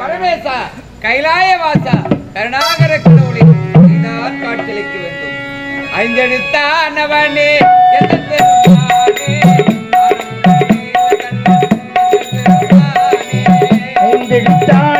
பரமேசா கைலாய வாசா கருணாகர கடவுளை நான் காட்டளிக்க வேண்டும் ஐந்தெழுத்தானவனே ஐந்தெழுத்தான்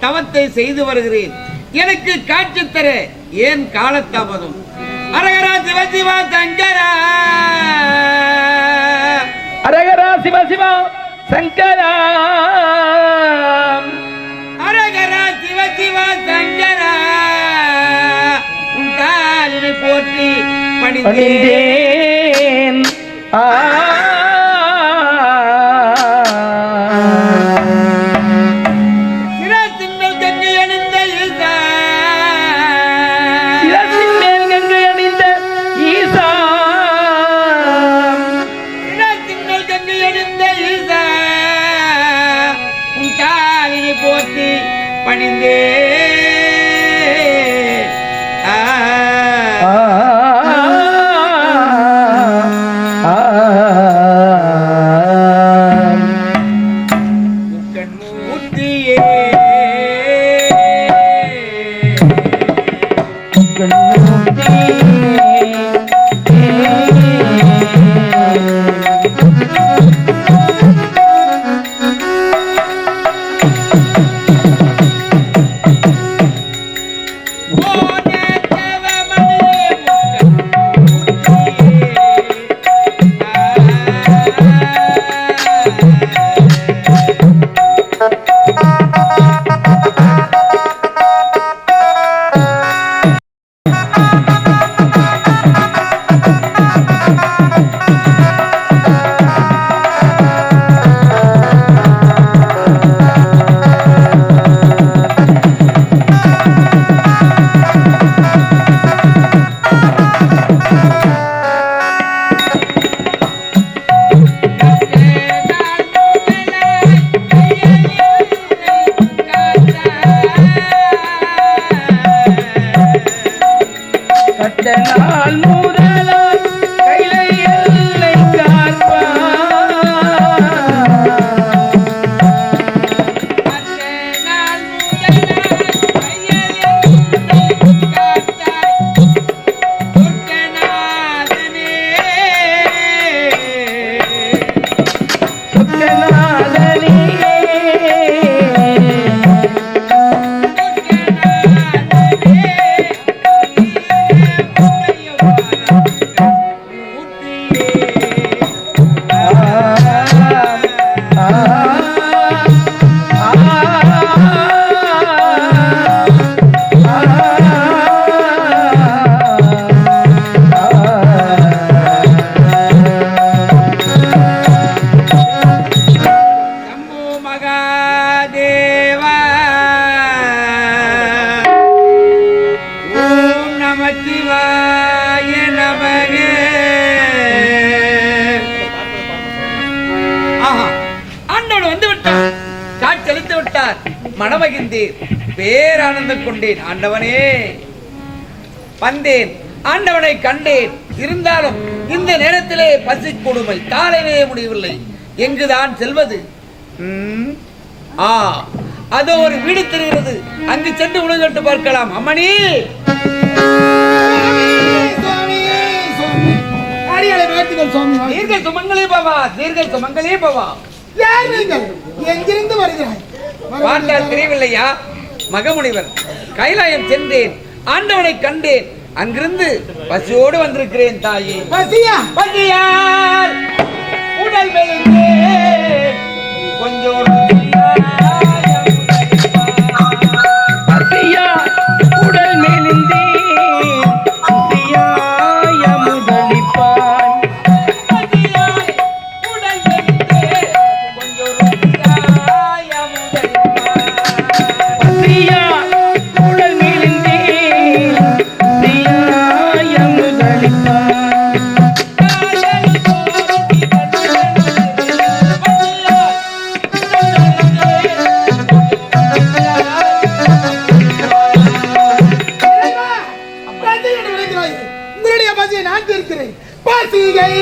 தவத்தை செய்து வருகிறேன். எனக்கு காட்சி தர ஏன் காலத்தாமதம்? அரகரா சிவ சிவா சங்கரா. அரகரா சிவசிவா சங்கரா. அரகரா சிவ சிவா சங்கரா. உன் காலினை போற்றி பணிந்தேன். ஆ. கொண்டேன் ஆண்டவனே. வந்தேன் ஆண்டவனை கண்டேன். இருந்தாலும் இந்த நேரத்திலே பசி கொடுமை காலையிலே முடியவில்லை. எங்குதான் செல்வது? ஆ அதோ ஒரு வீடு தெரிகிறது. அங்கு சென்று உணவு பார்க்கலாம். அம்மணி. தீர்க்க சுமங்களே பவா தீர்க்க சுமங்களே பவா. யார் நீங்கள்? எங்கிருந்து வருகிறாய்? பார்த்தால் தெரியவில்லையா? மகமுனிவர் கைலாயம் சென்றேன் ஆண்டவனை கண்டேன். அங்கிருந்து பசியோடு வந்திருக்கிறேன் தாயே. பசியா? பசியார் உடல் மெலிந்தேன் பசியை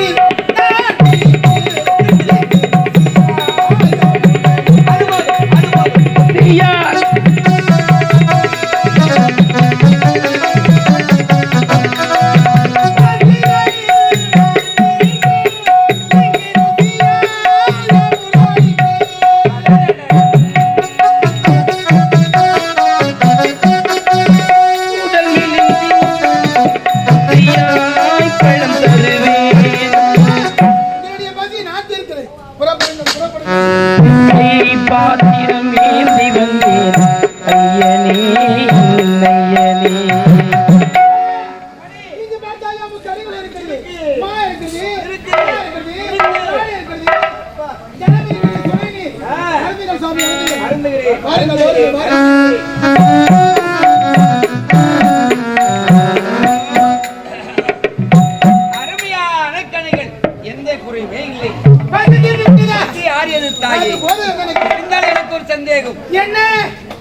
சந்தேகம். என்ன?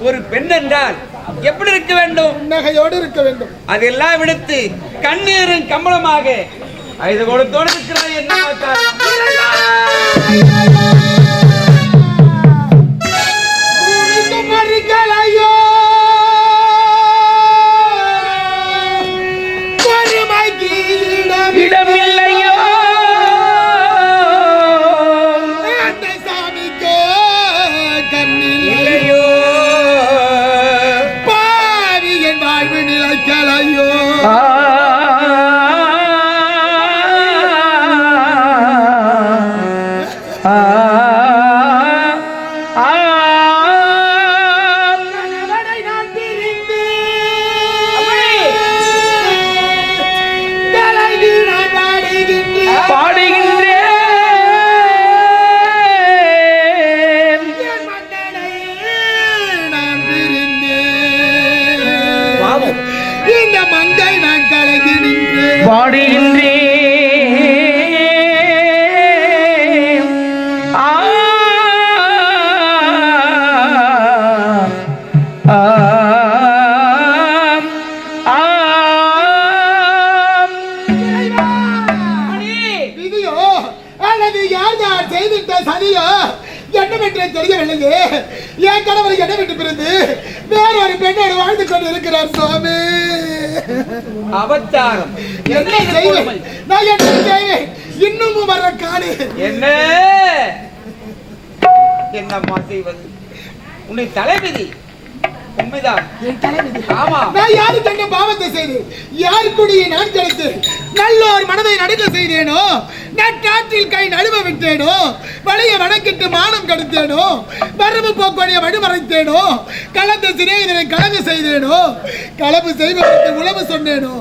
ஒரு பெண் என்றால் எப்படி இருக்க வேண்டும்? நகையோடு இருக்க வேண்டும். அதெல்லாம் விடுத்து கண்ணீரும் கம்பளமாக ஐந்து கொடுத்தோடு இருக்கிறாய் என்ன காரணம்? குறித்து ಅಯ್ಯೋ என் கணவர் என்னை விட்டு பிரிந்து வேறொரு பெண்ணோடு வாழ்ந்து கொண்டு இருக்கிறார் சுவாமி. அபச்சாரம். என்ன செய்வேன்? நான் என்ன செய்வேன்? இன்னமும் வர்ற காணி. என்ன? என்னம்மா செய்வது? உன்னை தலைவிதி. உண்மைதான். என் தலைவிதி. ஆமா. நான் யாருக்கு என்ன பாவத்தை செய்தேன் யாருக்குடைய நான் கிடைத்து நல்லோர் மனதை நடுக்க செய்தேனோ? நட்டாற்றில் கை நழுவ விட்டேனோ வழிய வணக்கிட்டு மானம் கடுத்தேனோ? வரவு போக்கோடைய வழிமறைத்தேனோ? கலந்த சிநேகிதரை கலங்க செய்தேனோ? களவு செய்வதற்கு உழவு சொன்னேனோ?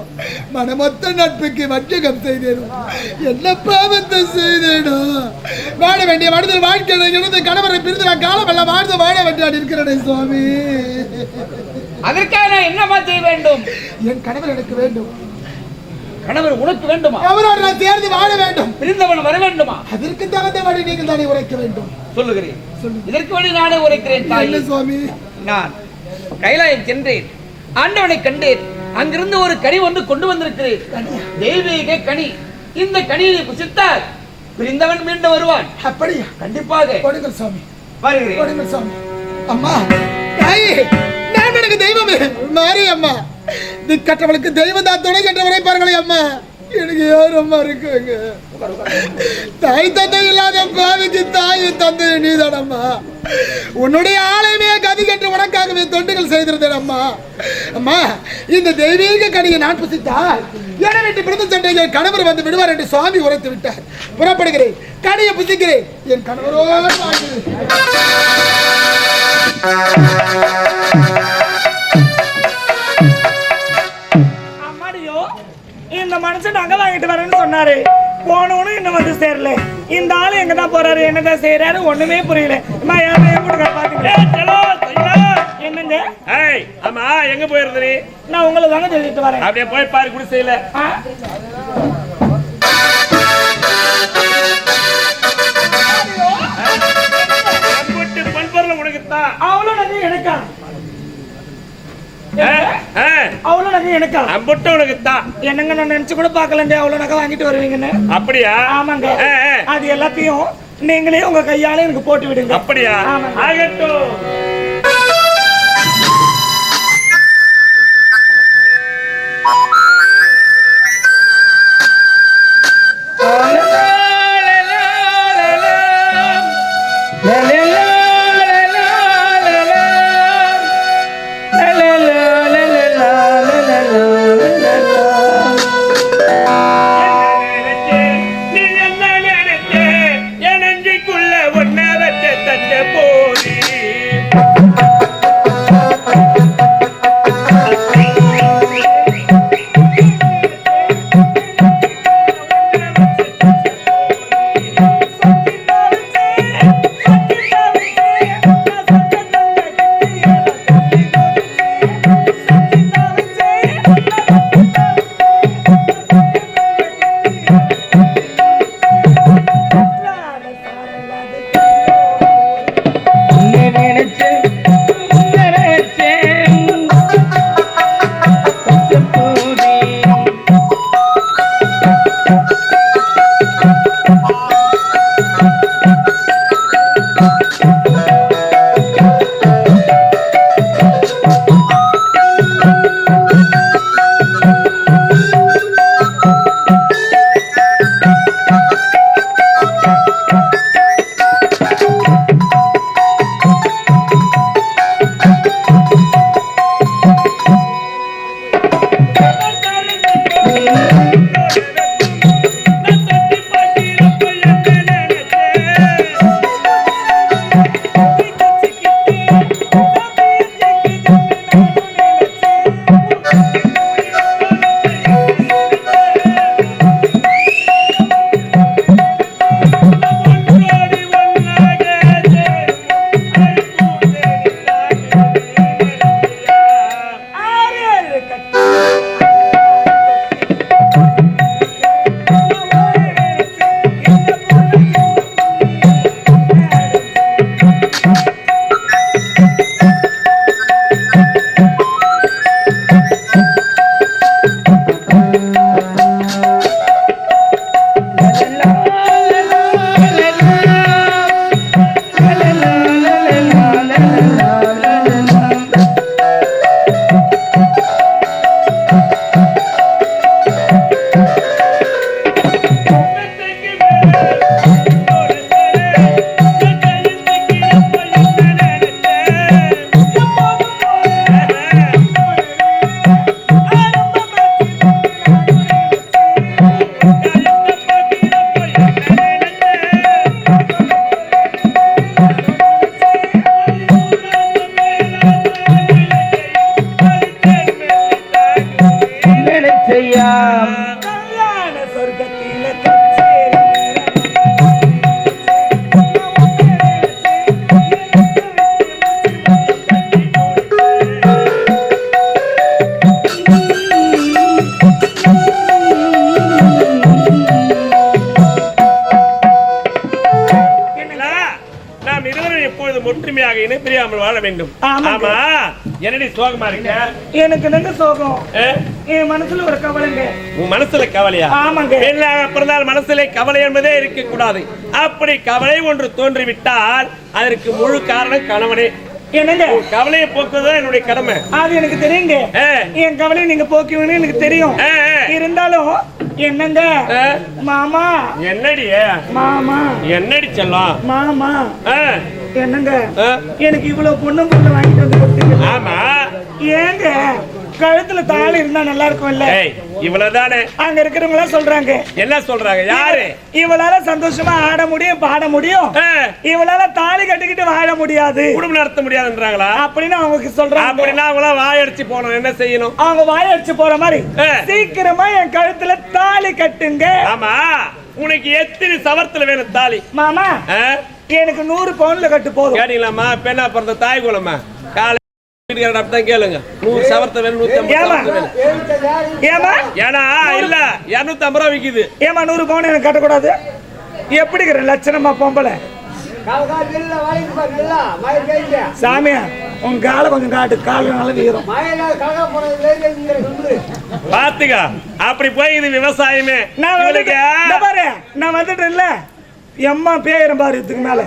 மனமொத்த நட்புக்கு வஞ்சகம் செய்தேனோ? என்ன பாவத்தை செய்தேனோ? வாழ வேண்டிய மனிதர் வாழ்க்கையை இழந்து கணவரை பிரிந்து நான் காலமெல்லாம் வாழ்ந்து வாழ வேண்டிய இருக்கிறேனே சுவாமி. அதற்காக நான் என்னம்மா செய்ய வேண்டும்? என் கணவர் எனக்கு வேண்டும். கணவர் உனக்கு வேண்டுமா? அவரோடு நான் சேர்ந்து வாழ வேண்டும். பிரிந்தவன் வர வேண்டுமா? அதற்கு தகுந்த வழி நீங்கள் தானே உரைக்க வேண்டும். சொல்லுகிறேன். இதற்கு வழி நானே உரைக்கிறேன் தாய். சுவாமி? நான் கைலாயம் சென்றேன். ஆண்டவனை கண்டேன். அங்கிருந்து ஒரு கனி ஒன்று கொண்டு வந்திருக்கிறேன். தெய்வீக கனி. இந்த கனியை புசித்தால் பிரிந்தவன் மீண்டும் வருவான். அப்படியா? கண்டிப்பாக. கொடுங்கள் சுவாமி. வருகிறேன். கொடுங்கள் சுவாமி. அம்மா தாயே நான் எனக்கு தெய்வமே. மாறி அம்மா திக்கற்றவளுக்கு தெய்வம் தான் துணை என்று உரைப்பார்களே அம்மா. எனக்கு யார் அம்மா இருக்குங்க. தாய் தந்தை இல்லாத பாவிக்கு தாய் தந்தை நீதானம்மா உன்னுடைய ஆலயமே கதி கட்டு உனக்காகவே தொண்டுகள் செய்திருந்தேன் அம்மா. அம்மா இந்த தெய்வீக கணியை நான் புசித்தால் என விட்டு பிறந்த சென்ற கணவர் வந்து விடுவார் என்று சுவாமி உரைத்து விட்டார். புறப்படுகிறேன். கனியை புசிக்கிறேன். என் கணவரோடு இந்த மனுஷன் நகை வாங்கிட்டு வரேன்னு சொன்னாரு. போனவனும் இன்னும் வந்து சேரல. இந்த ஆளு எங்க தான் போறாரு என்னதான் செய்யறாரு ஒண்ணுமே புரியல. அம்மா யாரையும் கொடுக்க பாத்தீங்களா என்னங்க? ஆமா எங்க போயிருந்த நீ? நான் உங்களை தாங்க சொல்லிட்டு வரேன். அப்படியே போய் பாரு குடிசையில. அவ்வளவு நகை எனக்கா? அம்புட்டு உனக்கு தான் என்னங்க நான் நினைச்சு கூட பார்க்கலண்டே அவ்வளவு நகை வாங்கிட்டு வருவீங்கன்னு. அப்படியா? ஆமாங்க. அது எல்லாத்தையும் நீங்களே உங்க கையால எனக்கு போட்டு விடுங்க. அப்படியா. ஆகட்டும். கச்சையா கல்யாண சொர்க்கத்தில ஒற்றுமையாக இணைப்பிரியாமல் வாழ வேண்டும். ஆமா. என்னடி சோகமா இருக்க? எனக்கு நங்க சோகம்? என் மனசுல ஒரு கவலைங்க. உன் மனசுல கவலையா? ஆமாங்க. பெண்ணாக பிறந்தால் மனசிலே கவலை என்பதே இருக்க கூடாது அப்படி கவலை ஒன்று தோன்றிவிட்டால் அதற்கு முழு காரணம் கணவனே. என்னங்க? கவலையை போக்குவதுதான் என்னுடைய கடமை. அது எனக்கு தெரியுங்க. என் கவலையை நீங்க போக்குவீங்கன்னு எனக்கு தெரியும். இருந்தாலும் என்னங்க. மாமா. என்னடி? மாமா. என்னடி செல்லம்? மாமா. என்னங்க. எனக்கு இவ்வளவு பொண்ணு பொண்ணு வாங்கிட்டு வந்து கொடுத்தீங்க ஆமா. ஏங்க? கழுத்துல தாலி இருந்தா நல்லா இருக்கும்ல. ஏய் இவ்வளவுதானே? அங்க இருக்கிறவங்க எல்லாம் சொல்றாங்க. என்ன சொல்றாங்க யாரு? இவளால சந்தோஷமா ஆட முடியும் பாட முடியும். இவளால தாலி கட்டிக்கிட்டு வாழ முடியாது. குடும்பம் நடத்த முடியாதுன்றாங்களா? அப்படின்னு அவங்க சொல்றாங்க. அப்படின்னா அவங்களாம் வாயடிச்சு போனோம் என்ன செய்யணும்? அவங்க வாயடிச்சு போற மாதிரி. சீக்கிரமா என் கழுத்துல தாலி கட்டுங்க. ஆமா உனக்கு எத்தனை சவரத்துல வேணும் தாலி? மாமா? எனக்கு நூறு பவுன்ல கட்டு போதும். கேட்டீங்களாம்மா பெண்ணா பிறந்த தாய் குலமா அப்படித்தான் கேளுங்க. நூறு சவரத்தை வேணும் நூத்தி ஐம்பது ஏமா? ஏன்னா இல்ல இருநூத்தி ஐம்பது ரூபா விக்குது. ஏமா நூறு பவுன் எனக்கு கட்டக்கூடாது? எப்படி இருக்கிற லட்சணமா பொம்பளை? சாமியா உன் காலை கொஞ்சம் காட்டு. கால வீரம். பாத்துக்க அப்படி போய் இது விவசாயமே. நான் பாரு நான் வந்துட்டு இல்ல எம்மா பேயிரம் பாரு இதுக்கு மேல.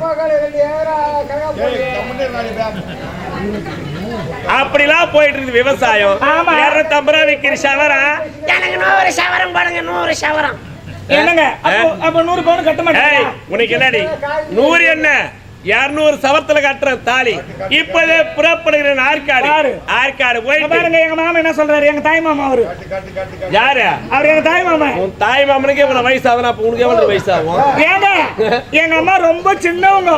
அப்படிலாம் போயிட்டு இருக்குது விவசாயம். ஆமா. இருநூத்தி ஐம்பது ரூபா விக்கிற சவரம். எனக்கு நூறு சவரம் போடுங்க நூறு சவரம். என்னங்க? அப்போ அப்ப நூறு பவுன் கட்ட ஏய் மாட்டேன் உனக்கு என்னடி? நூறு என்ன? இருநூறு சவரத்துல கட்டுற தாலி. இப்பவே புறப்படுகிற ஆற்காடு? ஆற்காடு போயிட்டு. பாருங்க எங்க மாமா என்ன சொல்றாரு? எங்க தாய் மாமா அவரு. யாரு? அவர் எங்க தாய் மாமா. உன் தாய் மாமனுக்கு இவ்வளவு வயசாகுதுன்னா அப்ப உனக்கு எவ்வளவு வயசாகும்? ஏங்க எங்க அம்மா ரொம்ப சின்னவங்க.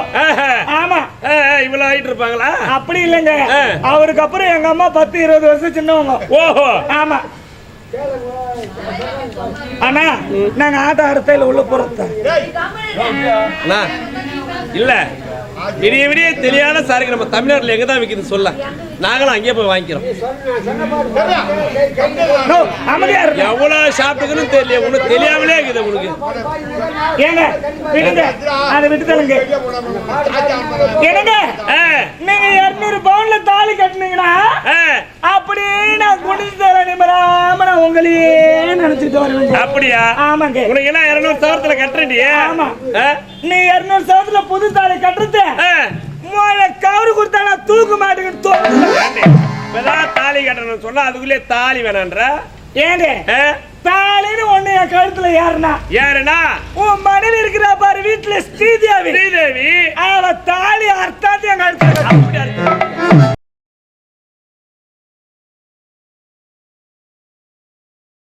இவ்வளவு ஆயிட்டு இருப்பாங்களா? அப்படி இல்லைங்க. அவருக்கு அப்புறம் எங்க அம்மா பத்து இருபது வருஷம் சின்னவங்க. ஓஹோ. ஆமா. அண்ணா நாங்க ஆட்ட அறுத்தையில உள்ள அண்ணா, இல்ல. விடிய விடிய தெரியாத சாருக்கு நம்ம தமிழ்நாட்டுல எங்க தான் விக்குது சொல்ல. நாங்களும் அங்கேயே போய் வாங்கிக்கிறோம். எவ்வளவு ஷாப்புக்குன்னு தெரியல உனக்கு தெரியாமலே இருக்குது உனக்கு ஏங்க விடுங்க. அதை விட்டு தள்ளுங்க என்னங்க நீங்க இருநூறு பவுன்ல தாலி கட்டுனீங்கன்னா அப்படியே நான் குடிச்சு தர நிமிராம நான் உங்களையே. நினைச்சிட்டு அப்படியா? ஆமாங்க. உனக்கு என்ன இருநூறு சவரத்துல கட்டுறடி ஆமா. நீ இருநூறு சவத்துல புது தாலி கட்டுறது. மூளை கவுரு கொடுத்தா நான் தூக்க. ஏண்டி, இப்பதான் தாலி கட்டணும்னு சொன்னா அதுக்குள்ளே தாலி வேணான்ற? ஏங்க? தாலின்னு ஒண்ணு என் கழுத்துல ஏறுனா. யாருன்னா உன் மனைவி இருக்கிற பாரு வீட்டுல ஸ்ரீதேவி. ஸ்ரீதேவி. அவ தாலி அர்த்தாத்தி என் கழுத்துல?